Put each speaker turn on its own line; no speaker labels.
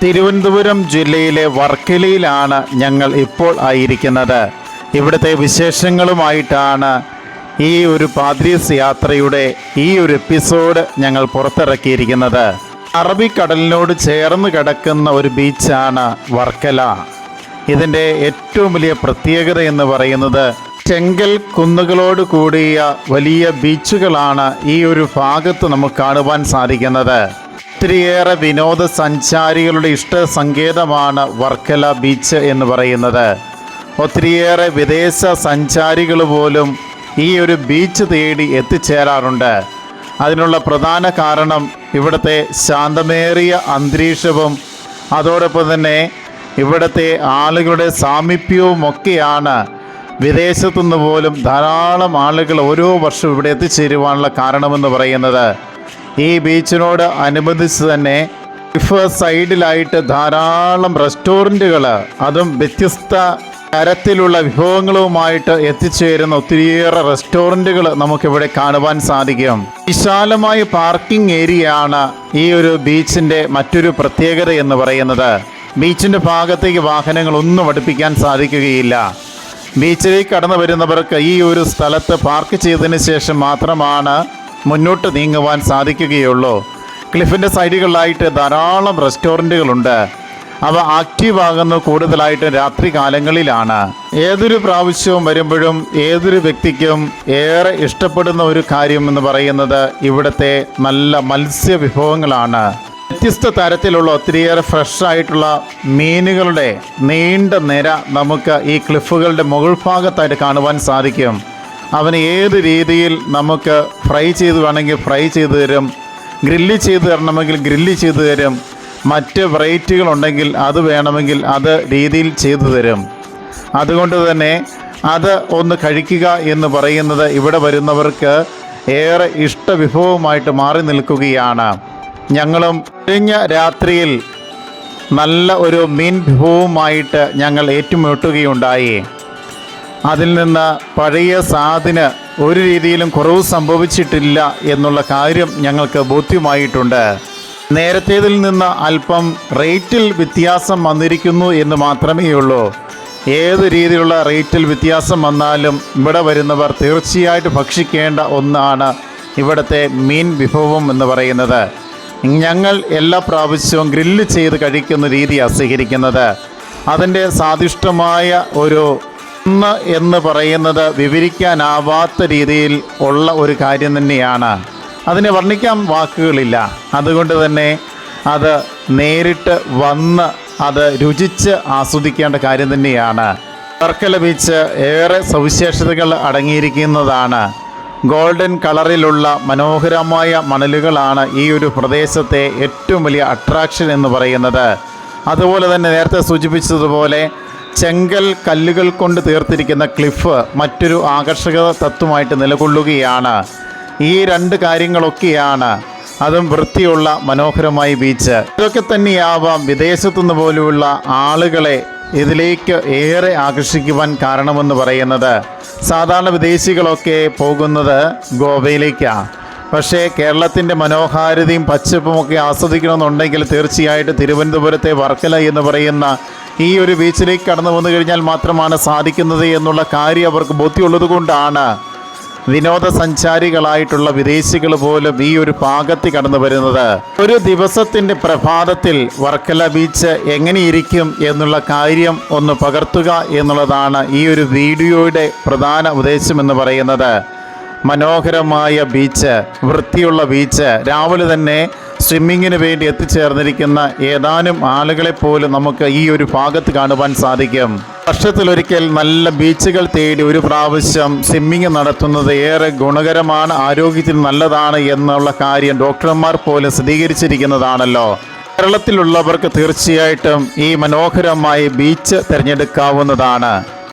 തിരുവനന്തപുരം ജില്ലയിലെ വർക്കലയിലാണ് ഞങ്ങൾ ഇപ്പോൾ ആയിരിക്കുന്നത്. ഇവിടുത്തെ വിശേഷങ്ങളുമായിട്ടാണ് ഈ ഒരു പാദ്രീസ് യാത്രയുടെ ഈ ഒരു എപ്പിസോഡ് ഞങ്ങൾ പുറത്തിറക്കിയിരിക്കുന്നത്. അറബിക്കടലിനോട് ചേർന്ന് കിടക്കുന്ന ഒരു ബീച്ചാണ് വർക്കല. ഇതിന്റെ ഏറ്റവും വലിയ പ്രത്യേകത എന്ന് പറയുന്നത് ചെങ്കൽ കുന്നുകളോട് കൂടിയ വലിയ ബീച്ചുകളാണ് ഈ ഒരു ഭാഗത്ത് നമുക്ക് കാണുവാൻ സാധിക്കുന്നത്. ഒത്തിരിയേറെ വിനോദസഞ്ചാരികളുടെ ഇഷ്ട സങ്കേതമാണ് വർക്കല ബീച്ച് എന്ന് പറയുന്നത്. ഒത്തിരിയേറെ വിദേശ സഞ്ചാരികൾ പോലും ഈ ഒരു ബീച്ച് തേടി എത്തിച്ചേരാറുണ്ട്. അതിനുള്ള പ്രധാന കാരണം ഇവിടുത്തെ ശാന്തമേറിയ അന്തരീക്ഷവും അതോടൊപ്പം തന്നെ ഇവിടുത്തെ ആളുകളുടെ സാമീപ്യവും ഒക്കെയാണ് വിദേശത്തുനിന്ന് പോലും ധാരാളം ആളുകൾ ഓരോ വർഷവും ഇവിടെ എത്തിച്ചേരുവാനുള്ള കാരണമെന്ന് പറയുന്നത്. ഈ ബീച്ചിനോട് അനുബന്ധിച്ച് തന്നെ ഇഫ് സൈഡിലായിട്ട് ധാരാളം റെസ്റ്റോറന്റുകൾ അതും വ്യത്യസ്ത തരത്തിലുള്ള വിഭവങ്ങളുമായിട്ട് എത്തിച്ചേരുന്ന ഒത്തിരിയേറെ റെസ്റ്റോറന്റുകൾ നമുക്കിവിടെ കാണുവാൻ സാധിക്കും. വിശാലമായ പാർക്കിംഗ് ഏരിയയാണ് ഈ ഒരു ബീച്ചിന്റെ മറ്റൊരു പ്രത്യേകത എന്ന് പറയുന്നത്. ബീച്ചിന്റെ ഭാഗത്തേക്ക് വാഹനങ്ങളൊന്നും അടുപ്പിക്കാൻ സാധിക്കുകയില്ല. ബീച്ചിലേക്ക് കടന്നു വരുന്നവർക്ക് ഈ ഒരു സ്ഥലത്ത് പാർക്ക് ചെയ്തതിന് ശേഷം മാത്രമാണ് മുന്നോട്ട് നീങ്ങുവാൻ സാധിക്കുകയുള്ളൂ. ക്ലിഫിന്റെ സൈഡുകളിലായിട്ട് ധാരാളം റെസ്റ്റോറന്റുകളുണ്ട് അവ ആക്റ്റീവ് ആകുന്ന കൂടുതലായിട്ട് രാത്രി കാലങ്ങളിലാണ്. ഏതൊരു പ്രാവശ്യവും വരുമ്പോഴും ഏതൊരു വ്യക്തിക്കും ഏറെ ഇഷ്ടപ്പെടുന്ന ഒരു കാര്യം എന്ന് പറയുന്നത് ഇവിടുത്തെ നല്ല മത്സ്യ വിഭവങ്ങളാണ് വ്യത്യസ്ത തരത്തിലുള്ള ഒത്തിരിയേറെ ഫ്രഷ് ആയിട്ടുള്ള മീനുകളുടെ നീണ്ട നിര നമുക്ക് ഈ ക്ലിഫുകളുടെ മുകൾ ഭാഗത്തായിട്ട് കാണുവാൻ സാധിക്കും. അവന് ഏത് രീതിയിൽ നമുക്ക് ഫ്രൈ ചെയ്ത് വേണമെങ്കിൽ ഫ്രൈ ചെയ്ത് തരും ഗ്രില്ല് ചെയ്ത് തരണമെങ്കിൽ ഗ്രില്ല് ചെയ്ത് തരും മറ്റ് വെറൈറ്റികൾ ഉണ്ടെങ്കിൽ അത് വേണമെങ്കിൽ അത് രീതിയിൽ ചെയ്തു തരും. അതുകൊണ്ട് തന്നെ അത് ഒന്ന് കഴിക്കുക എന്ന് പറയുന്നത് ഇവിടെ വരുന്നവർക്ക് ഏറെ ഇഷ്ടവിഭവമായിട്ട് മാറി നിൽക്കുകയാണ്. ഞങ്ങളും കഴിഞ്ഞ രാത്രിയിൽ നല്ല ഒരു മീൻ വിഭവവുമായിട്ട് ഞങ്ങൾ ഏറ്റുമുട്ടുകയുണ്ടായി. അതിൽ നിന്ന് പഴയ സാധിന് ഒരു രീതിയിലും കുറവ് സംഭവിച്ചിട്ടില്ല എന്നുള്ള കാര്യം ഞങ്ങൾക്ക് ബോധ്യമായിട്ടുണ്ട്. നേരത്തേതിൽ നിന്ന് അല്പം റേറ്റിൽ വ്യത്യാസം വന്നിരിക്കുന്നു എന്ന് മാത്രമേ ഉള്ളൂ. ഏത് രീതിയിലുള്ള റേറ്റിൽ വ്യത്യാസം വന്നാലും ഇവിടെ വരുന്നവർ തീർച്ചയായിട്ട് ഭക്ഷിക്കേണ്ട ഒന്നാണ് ഇവിടുത്തെ മീൻ വിഭവം എന്ന് പറയുന്നത്. ഞങ്ങൾ എല്ലാ പ്രാവശ്യവും ഗ്രില്ല് ചെയ്ത് കഴിക്കുന്ന രീതിയാണ് സ്വീകരിക്കുന്നത് അതിന്റെ സ്വാദിഷ്ടമായ ഒരു ഒന്ന് എന്ന് പറയുന്നത് വിവരിക്കാനാവാത്ത രീതിയിൽ ഉള്ള ഒരു കാര്യം തന്നെയാണ്. അതിനെ വർണിക്കാൻ വാക്കുകളില്ല. അതുകൊണ്ട് തന്നെ അത് നേരിട്ട് വന്ന് അത് രുചിച്ച് ആസ്വദിക്കേണ്ട കാര്യം തന്നെയാണ്. വർക്കല ബീച്ച് ഏറെ സവിശേഷതകൾ അടങ്ങിയിരിക്കുന്നതാണ്. ഗോൾഡൻ കളറിലുള്ള മനോഹരമായ മണലുകളാണ് ഈ ഒരു പ്രദേശത്തെ ഏറ്റവും വലിയ അട്രാക്ഷൻ എന്ന് പറയുന്നത്. അതുപോലെ തന്നെ നേരത്തെ സൂചിപ്പിച്ചതുപോലെ ചെങ്കൽ കല്ലുകൾ കൊണ്ട് തീർത്തിരിക്കുന്ന ക്ലിഫ് മറ്റൊരു ആകർഷക തത്വമായിട്ട് നിലകൊള്ളുകയാണ്. ഈ രണ്ട് കാര്യങ്ങളൊക്കെയാണ് അതും വൃത്തിയുള്ള മനോഹരമായ ബീച്ച് ഇതൊക്കെ തന്നെയാവാം വിദേശത്തുനിന്ന് പോലുള്ള ആളുകളെ ഇതിലേക്ക് ഏറെ ആകർഷിക്കുവാൻ കാരണമെന്ന് പറയുന്നത്. സാധാരണ വിദേശികളൊക്കെ പോകുന്നത് ഗോവയിലേക്കാണ് പക്ഷേ കേരളത്തിന്റെ മനോഹാരിതയും പച്ചപ്പുമൊക്കെ ആസ്വദിക്കണമെന്നുണ്ടെങ്കിൽ തീർച്ചയായിട്ടും തിരുവനന്തപുരത്തെ വർക്കല എന്ന് പറയുന്ന ഈ ഒരു ബീച്ചിലേക്ക് കടന്നു വന്നു കഴിഞ്ഞാൽ മാത്രമാണ് സാധിക്കുന്നത് എന്നുള്ള കാര്യം അവർക്ക് ബോധ്യമുള്ളത് കൊണ്ടാണ് വിനോദസഞ്ചാരികളായിട്ടുള്ള വിദേശികൾ പോലും ഈ ഒരു പാകത്തിൽ കടന്നു വരുന്നത്. ഒരു ദിവസത്തിന്റെ പ്രഭാതത്തിൽ വർക്കല ബീച്ച് എങ്ങനെയിരിക്കും എന്നുള്ള കാര്യം ഒന്ന് പകർത്തുക എന്നുള്ളതാണ് ഈ ഒരു വീഡിയോയുടെ പ്രധാന ഉദ്ദേശം എന്ന് പറയുന്നത്. മനോഹരമായ ബീച്ച് വൃത്തിയുള്ള ബീച്ച്. രാവിലെ തന്നെ സ്വിമ്മിങ്ങിന് വേണ്ടി എത്തിച്ചേർന്നിരിക്കുന്ന ഏതാനും ആളുകളെ പോലും നമുക്ക് ഈ ഒരു ഭാഗത്ത് കാണുവാൻ സാധിക്കും. വർഷത്തിലൊരിക്കൽ നല്ല ബീച്ചുകൾ തേടി ഒരു പ്രാവശ്യം സ്വിമ്മിങ് നടത്തുന്നത് ഏറെ ഗുണകരമാണ് ആരോഗ്യത്തിന് നല്ലതാണ് എന്നുള്ള കാര്യം ഡോക്ടർമാർ പോലും സ്ഥിരീകരിച്ചിരിക്കുന്നതാണല്ലോ. കേരളത്തിലുള്ളവർക്ക് തീർച്ചയായിട്ടും ഈ മനോഹരമായ ബീച്ച് തിരഞ്ഞെടുക്കാവുന്നതാണ്.